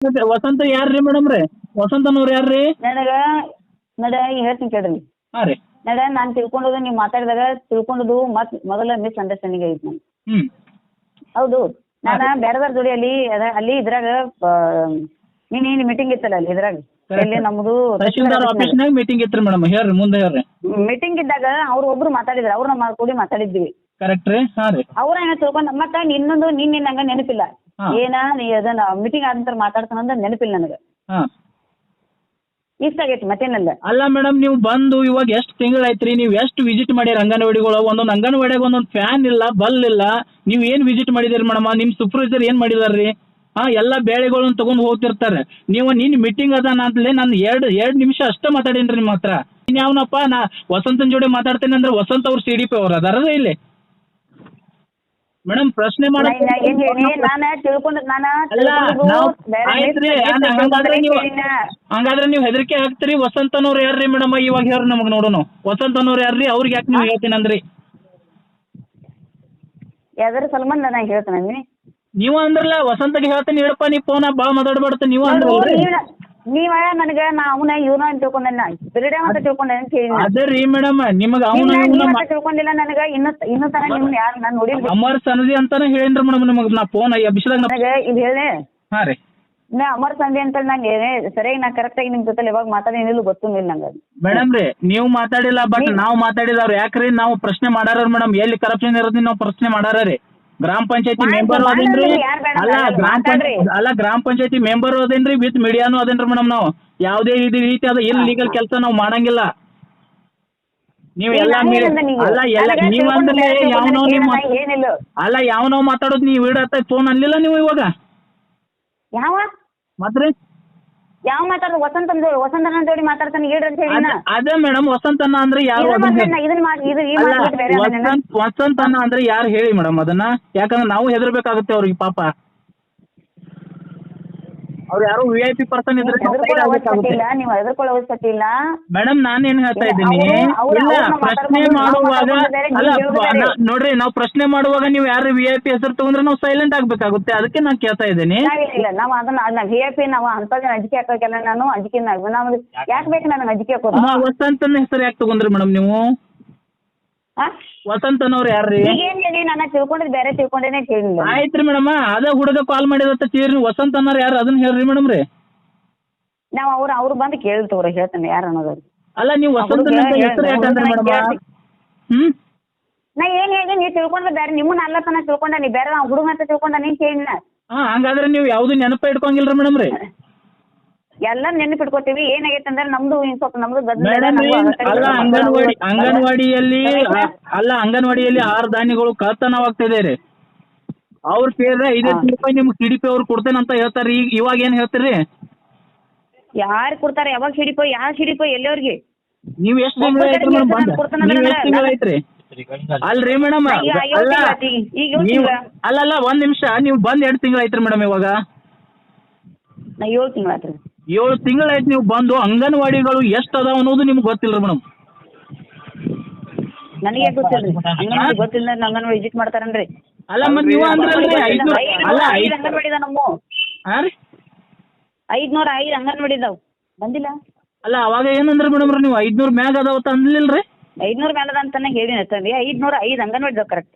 ಮತ್ತೆ ವಸಂತ ಯಾರ್ರಿ ಮೇಡಮ್ ರೀ? ವಸಂತನವ್ರು ಯಾರ್ರಿ? ನನಗ ನಡ ಈಗ ಹೇಳ್ತೀನಿ ಕೇಳ್ರಿ. ಹಾ ರೀ. ನಡ ನಾನ್ ತಿಳ್ಕೊಂಡದು ನೀವು ಮಾತಾಡಿದಾಗ ತಿಳ್ಕೊಂಡದು ಮತ್ ಮೊದಲ ಮಿಸ್ ಅಂಡರ್ಸ್ಟ್ಯಾಂಡಿಂಗ್ ಐತಿ ನಾನು ಹ್ಞೂ ಹೌದು. ನಾನು ಬೇರೆದಾರ ಜೋಡಿ ಅಲ್ಲಿ ಅದ- ಅಲ್ಲಿ ಇದ್ರಾಗ ನೀನು ಮೀಟಿಂಗ್ ಇತ್ತಲ್ಲ ಅಲ್ಲಿ ಇದ್ರಾಗ? Correct. ನಮ್ದು ತಹಶೀಲ್ದಾರ್ ಆಫೀಸ್ನಾಗ ಮೀಟಿಂಗ್ ಇತ್ತು ಮೇಡಮ್ ಹೇಳ್ರಿ ಮುಂದೆ ಹೇಳ್ರಿ. ಮೀಟಿಂಗ್ ಇದ್ದಾಗ ಅವ್ರ ಒಬ್ರು ಮಾತಾಡಿದ್ರು. ಅವ್ರು ನಮ್ಮ ಕೂಡಿ ಮಾತಾಡಿದ್ವಿ. ಕರೆಕ್ಟ್ ರೀ. ಹಾಂ ರೀ. ಅವ್ರ ಏನೋ ತಿಳ್ಕೊಂಡ್ ಮತ್ತ ಇನ್ನೊಂದು ನಿನ್ನ ನಂಗೆ ನೆನಪಿಲ್ಲ. ಏನ ನೀ ಅದನ್ನ ಮೀಟಿಂಗ್ ಆದ ನಂತರ ಅಂದ್ರೆ ನೆನಪಿಲ್ಲ ನನಗೆ. ಹಾಂ. ಇಷ್ಟ ಆಗೈತಿ ಮತ್ತೇನಲ್ಲ. ಅಲ್ಲ ಮೇಡಮ್ ನೀವು ಬಂದು ಇವಾಗ ಎಷ್ಟು ತಿಂಗಳಾಯ್ತ್ರಿ? ನೀವು ಎಷ್ಟು ವಿಸಿಟ್ ಮಾಡ್ಯಾರ ಅಂಗನವಾಡಿಗಳು? ಒಂದೊಂದು ಅಂಗನವಾಡಿಯಾಗ ಒಂದೊಂದು ಫ್ಯಾನ್ ಇಲ್ಲ ಬಲ್ ಇಲ್ಲ. ನೀವು ಏನು ವಿಸಿಟ್ ಮಾಡಿದಿರಿ ಮೇಡಮ್ ನಿಮ್ಮ ಸೂಪರ್ವೈಸರ್ ಏನು ಮಾಡಿದಾರ್ರಿ? ಹಾ ಎಲ್ಲ ಬೇಳೆಗಳನ್ನ ತಗೊಂಡು ಹೋಗ್ತಿರ್ತಾರೆ. ನೀವು ನಿನ್ನ ಮೀಟಿಂಗ್ ಅದ ಅಂತಲೇ ನಾನು ಎರಡು ಎರಡು ನಿಮಿಷ ಅಷ್ಟೇ ಮಾತಾಡೇನ್ರಿ ನಿಮ್ಮ ಹತ್ರ. ಯಾವನಪ್ಪ ನಾ ವಸಂತನ ಜೋಡಿ ಮಾತಾಡ್ತೇನೆ ಅಂದ್ರೆ ವಸಂತ ಅವ್ರು ಸಿ ಡಿ ಪಿ ಅವ್ರು ಅದಾರ ಇಲ್ಲಿ. ಮೇಡಮ್ ಪ್ರಶ್ನೆ ನಾವು ಹಂಗಾದ್ರೆ ನೀವು ನೀವು ಹೆದರಿಕೆ ಹಾಕ್ತೀರಿ. ವಸಂತನವ್ರು ಯಾರ್ರಿ ಮೇಡಮ್? ಇವಾಗ ಹೇಳ್ರಿ ನಮಗ್ ನೋಡೋಣ ವಸಂತನವ್ರು ಯಾರ್ರಿ? ಅವ್ರಿಗೆ ಯಾಕೆ ನೀವು ಹೇಳ್ತೀನಿ ಅಂದ್ರಿ? ಯಾವ್ದಾರ ಸಲ್ಮಾನ್ ನಾ ಹೇಳ್ತೇನೆ ನೀವು ಅಂದ್ರಲ್ಲ ವಸಂತಗೆ ಹೇಳ್ತೀನಿ ಹೇಳಪ್ಪ ನೀ ಫೋನ್ ಬಾ ಮಾತಾಡ್ಬಾರ್ದು ನೀವು ಅಂದ್ರಿ ಅಂದ್ರಲ್ರಿ. ನೀವ ನೀವ ನನಗ ನಾ ಅವನ ಇವ್ನ ಅಂತ ತಿಳ್ಕೊಂಡೆನ? ಬಿರಿಡೆ ಅಂತ ತಿಳ್ಕೊಂಡೆ ಅಂತ ಹೇಳಿ ಅದೇ ರೀ ಮೇಡಮ್ ನಿಮಗೆ ಅವನ ಇವನ ತಿಳ್ಕೊಂಡಿಲ್ಲ ನನಗ ಇನ್ನು ಇನ್ನು ತರ ನಿಮ್ನ ಯಾರು ನಾನು ನೋಡಿಲ್ಲ ಅಮರ್ ಸನದಿ ಅಂತಾನೆ ಹೇಳಿನ್ರಿ ಮೇಡಮ್ ನಿಮಗ್ ನಾ ಫೋನ್ ಎಬ್ಬಿಸಿದಾಗ ನಾ ನನಗ ಇದು ಹೇಳಿ. ಹಾಂ ರೀ. ನಾ ಅಮರ್ ಸಂಧಿ ಅಂತ ನಂಗೆ ಸರಿಯಾಗಿ ನಾ ಕರೆಕ್ಟ್ ಆಗಿ ನಿಮ್ ಜೊತೆ ಯಾವಾಗ ಮಾತಾಡಿನಿಲ್ಲ ಗೊತ್ತಿಲ್ಲ ನಂಗೆ. ಅದು. ಮೇಡಮ್ ರೀ ನೀವು ಮಾತಾಡಿಲ್ಲ ಬಟ್ ನಾವು ಮಾತಾಡಿದವ್ರು ಯಾಕ್ರಿ? ನಾವು ಪ್ರಶ್ನೆ ಮಾಡಾರ ಮೇಡಮ್ ಎಲ್ಲಿ ಕರಪ್ಷನ್ ಇರೋದ್ ನಾವು ಪ್ರಶ್ನೆ ಮಾಡಾರ ರೀ ಗ್ರಾಮ ಪಂಚಾಯತಿ ಮೆಂಬರ್ ಅದೇನ್ರಿ ಅಲ್ಲ ಗ್ರಾಮ ಅಲ್ಲ ಗ್ರಾಮ ಪಂಚಾಯತಿ ಮೆಂಬರ್ ಅದೇನ್ರಿ ವಿತ್ ಮೀಡಿಯಾನು ಅದೇನ್ರಿ ಮೇಡಮ್ ನಾವು? ಯಾವುದೇ ಇದು ರೀತಿ ಅದ ಇಲ್ಲಿ ಲೀಗಲ್ ಕೆಲಸ ನಾವು ಮಾಡಂಗಿಲ್ಲ. ನೀವು ಎಲ್ಲ? ಅಲ್ಲ ಎಲ್ಲ ನೀವ್ ಅಂದ್ರೆ ಯಾವನೋ ನಿಮ್ಮ ಅಲ್ಲ ಯಾವನೋ ಮಾತಾಡೋದು ನೀವ್ ಇಡತ್ತ ಫೋನ್ ಅನ್ಲಿಲ್ಲ ನೀವು ಇವಾಗ? ಯಾವ? ಮತ್ರಿ? ಯಾವ ಮಾತಾಡ ವಸಂತ ವಸಂತನ ಜೋಡಿ ಮಾತಾಡ್ತಾನೆ. ಹೇಳ್ರಿ ಅಂತ ಹೇಳಿ. ಅದ್- ಅದೇ ಮೇಡಮ್ ವಸಂತನ ಅಂದ್ರೆ ಯಾರು ಇದನ್ನ ಅದನ್ನ ಮಾತಾಡ್ ನಾ ಇದನ್ನ ಮಾಡಿ ಇದು ಈ ಅಲ್ಲ ಮಾತಾಡ್ ಬೇರೆ ಅದನ್ನ. ವಸಂತ್ ವಸಂತನ ಅಂದ್ರೆ ಯಾರು ಹೇಳಿ ಮೇಡಮ್ ಅದನ್ನ? ಯಾಕಂದ್ರೆ ನಾವು ಹೆದರ್ಬೇಕಾಗುತ್ತೆ ಅವ್ರಿಗೆ ಪಾಪ. ಅವ್ರು ಯಾರು ವಿ ಐ ಪಿ ಪರ್ಸನ್ ಇದ್ರೆ ನಾವು ಹೆದರ್ಕೊಳ್ಳೋ ಅವಶ್ಯಕತೆ ಇಲ್ಲ ನೀವು ಹೆದರ್ಕೊಳ್ಳೋ ಅವಶ್ಯಕತೆ ಇಲ್ಲ. ಮೇಡಮ್ ನಾನು ಏನ್ ಹೇಳ್ತಾ ಇದ್ದೀನಿ? ಅವ್ರು- ಇಲ್ಲ ಪ್ರಶ್ನೆ ಮಾತಾಡ್ಕೊಂಡು ನಾವು ಮಾಡುವಾಗ ಮಾತಾಡ್ಕೊಂಡು ಅಲ್ಲ ನೀವು ನಾ- ನೋಡ್ರಿ ನಾವು ಪ್ರಶ್ನೆ ಮಾಡುವಾಗ ನೀವು ಯಾರು ವಿ ಐ ಪಿ ಹೆಸರು ತಗೊಂಡ್ರೆ ನಾವು ಸೈಲೆಂಟ್ ಆಗ್ಬೇಕಾಗುತ್ತೆ. ಅದಕ್ಕೆ ನಾನು ಕೇಳ್ತಾ ಇದ್ದೀನಿ. ಇಲ್ಲ ನಾವು ಅದನ್ನ ಅದನ್ನ ವಿ ಐ ಪಿ ನಾವು ಅಂತದೇ ಅಂಜಿಕೆ ಹಾಕೋಕೆಲ್ಲ ನಾನು ಅಂಜಿಕೆ ನಾವು ಯಾಕೆ? ಬೇಕು ನನಗೆ ಅಂಜಿಕೆ ಹಾಕೋದು ಹಾ, ವಸಂತನ ಹೆಸರು ಯಾಕೆ ತಗೊಂಡ್ರಿ ಮೇಡಮ್ ನೀವು? ವಸಂತನವ್ರು ಯಾರ್ರಿ? ಈಗ ಏನ್ ಹೇಳಿ? ನಾನು ತಿಳ್ಕೊಂಡಿದ್ ಬೇರೆ ತಿಳ್ಕೊಂಡೇನೆ ಕೇಳಿ ಆಯ್ತ್ರಿ ಮೇಡಮ್ ಅದೇ ಹುಡುಗ ಕಾಲ್ ಮಾಡಿದತ್ತ ತೀರಿ ವಸಂತ ಅನ್ನೋರು ಯಾರು ಅದನ್ನ ಹೇಳ್ರಿ ಮೇಡಮ್ ರೀ ನಾವ್ ಅವ್ರ ಅವ್ರು ಬಂದು ಕೇಳ್ತವ್ರ ಹೇಳ್ತಾನೆ ಯಾರು ಅನ್ನೋದು. ಅಲ್ಲ ನೀವು ವಸಂತ ಹೆಸರು ಯಾಕಂದ್ರೆ ಮೇಡಮ್? ಹ್ಮ್? ನಾ ಏನ್ ಹೇಳಿ ನೀವು ತಿಳ್ಕೊಂಡ್ರೆ ಬೇರೆ ನಿಮ್ಮನ್ನ ಅಲ್ಲ ತನ ತಿಳ್ಕೊಂಡ ನೀ ಬೇರೆ ನಾವು ಹುಡುಗ ಅಂತ ತಿಳ್ಕೊಂಡ ನೀನ್ ಕೇಳಿಲ್ಲ. ಹಾ ಹಂಗಾದ್ರೆ ನೀವು ಯಾವ್ದು ನೆನಪ ಇಟ್ಕೊಂಗಿಲ್ರಿ ಮೇಡಮ್ ರೀ ಎಲ್ಲ ನೆನಪಿಟ್ಕೋತೀವಿ. ಏನಾಗೈತೆ ಅಂದ್ರೆ ನಮ್ದು ಇನ್ ಸ್ವಲ್ಪ ನಮ್ದು ಗದ್ದಲ ಇದೆ, ಮೇಡಮ್ ನಮ್ಗೂ ಆ ಅಲ್ಲ ಅಂಗನವಾಡಿ ಅಂಗನವಾಡಿಯಲ್ಲಿ. ಅಲ್ಲ ಅಂಗನವಾಡಿಯಲ್ಲಿ ಆರು ಧಾನ್ಯಗಳು ಕಳ್ತನವಾಗ್ತಿದೆ ರೀ ಅವ್ರ ಕೇಳಿದ್ರೆ ಐದೈದು ರೂಪಾಯಿ ನಿಮ್ಗೆ ಟಿ ಡಿ ಪಿ ಅವ್ರು ಕೊಡ್ತೇನೆ ಅಂತ ಹೇಳ್ತಾರೆ. ಈಗ ಇವಾಗ ಏನ್ ಹೇಳ್ತೀರಿ? ಯಾರು ಕೊಡ್ತಾರೆ? ಯಾವಾಗ ಸಿಡಿಪ ಯಾರು ಸಿಡಿಪ ಎಲ್ಲಿಯವ್ರಿಗೆ? ನೀವ್ ಎಷ್ಟು ತಿಂಗಳು ಐತ್ರಿ ಮೇಡಮ್ ಬಂದ? ಹೇಳ್ತಾನೆ, ಕೊಡ್ತಾನಂದ್ರೆ ನೀವು ಎಷ್ಟು ತಿಂಗಳು ನಾನು- ಐತ್ರಿ ಅಲ್ರಿ ಮೇಡಮ್. ಈಗ ಅಲ್ಲ ತಿಂಗ್ಳು ಆಯ್ತು, ಈಗ- ಈಗ ಏಳು ನೀವು ತಿಂಗ್ಳು. ಅಲ್ಲಲ್ಲ ಒಂದ್ ನಿಮಿಷ. ನೀವು ಬಂದ್ ಎರಡ್ ತಿಂಗಳ ಐತ್ರಿ ಮೇಡಮ್ ಇವಾಗ. ನಾ ಏಳು ತಿಂಗಳಾತ್ರಿ ಏಳು ತಿಂಗಳಾಯ್ತು ನೀವು ಬಂದು ಅಂಗನವಾಡಿಗಳು ಎಷ್ಟು ಅದಾವ ಅನ್ನೋದು ನಿಮ್ಗೆ ಗೊತ್ತಿಲ್ಲ ಮೇಡಮ್. ನನಗೆ ಗೊತ್ತಿಲ್ರಿ. ಅಂಗನವಾಡಿ ಗೊತ್ತಿಲ್ಲ ಅಂಗನವಾಡಿ ವಿಸಿಟ್ ಮಾಡ್ತಾರನ್ರಿ? ಅಲ್ಲ ಮತ್ತೆ ನೀವು ಅಂದ್ರಲ್ರಿ ಐದು ಅಲ್ಲ ಐದು ಅಂಗನವಾಡಿ ಇದಾವ ನಮ್ಮ. ಹಾಂ ರೀ? ಐದ್ನೂರ ಐದು ಅಂಗನವಾಡಿ ಇದಾವ ಬಂದಿಲ್ಲ? ಅಲ್ಲ ಅವಾಗ ಏನಂದ್ರೆ ಮೇಡಮ್ ನೀವು? ಐದ್ನೂರು ಮ್ಯಾಗ ಅದಾವ ಅಂತ ರೀ ಐದ್ನೂರ ಮೇಲೆ ಅಂತಾನೆ ಹೇಳಿನ ಐದ್ನೂರ ಐದು ಅಂಗನವಾಡಿ ಇದಾವ ಕರೆಕ್ಟ್